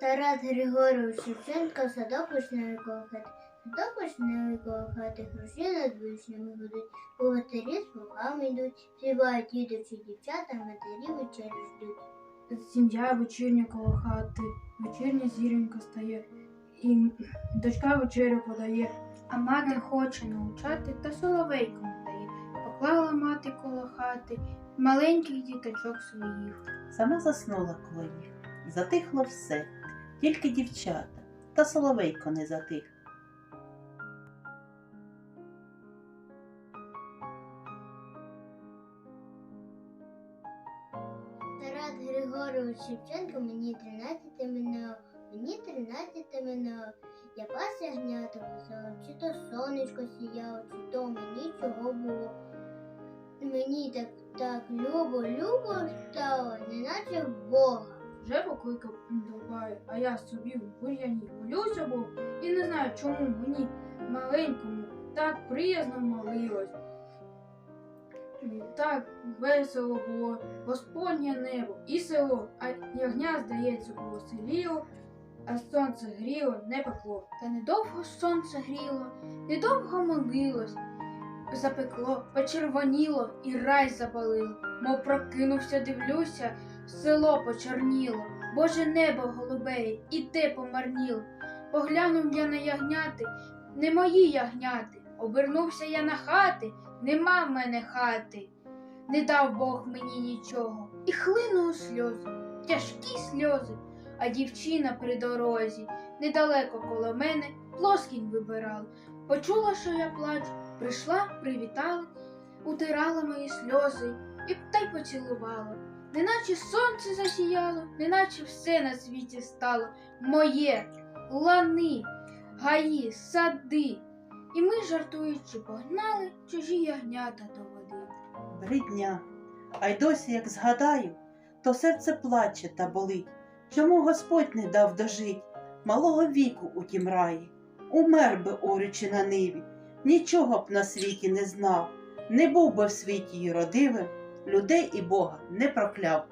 Тарас Григорович Шевченко, садок вишневий коло хати. Садок вишневий коло хати, груші над вишнями гудуть. Богатирі з плугами йдуть, співають їдучі дівчата, матері вечері ждуть. Сім'я вечірня коло хати, вечірня зіронька стає, і дочка вечерю подає, а мати хоче научати, та соловейком дає. Поклала мати коло хати маленьких діточок своїх. Сама заснула коло їх. Затихло все, тільки дівчата, та соловейко не затих. Тарас Григорович Шевченко, мені 13 минуло, мені 13 минуло. Я пас ягнята пасала, чи то сонечко сіяло, чи то мені чого було. Мені так, так любо, любо стало, неначе в Бога. Вже покликав Довбай, а я собі в бур'яні молюся Богу і не знаю, чому мені маленькому так приязно молилось. Так весело було Господнє небо і село, а ягня, здається, було селіло, а сонце гріло, не пекло. Та недовго сонце гріло, недовго молилось, запекло, почервоніло і рай запалило, мов прокинувся, дивлюся, село почорніло, Боже небо голубеє, і те помарніло. Поглянув я на ягняти, не мої ягняти. Обернувся я на хати, нема в мене хати. Не дав Бог мені нічого, і хлинули сльози, тяжкі сльози, а дівчина при дорозі, недалеко коло мене, плоскінь вибирала. Почула, що я плачу, прийшла, привітала, утирала мої сльози і та й поцілувала. Неначе сонце засіяло, неначе все на світі стало моє, лани, гаї, сади. І ми, жартуючи, погнали чужі ягнята до води. Бридня. А й досі, як згадаю, то серце плаче та болить. Чому Господь не дав дожить малого віку у тім раї? Умер би, орючи на ниві, нічого б на світі не знав, не був би в світі й родивим, людей і Бога не прокляв.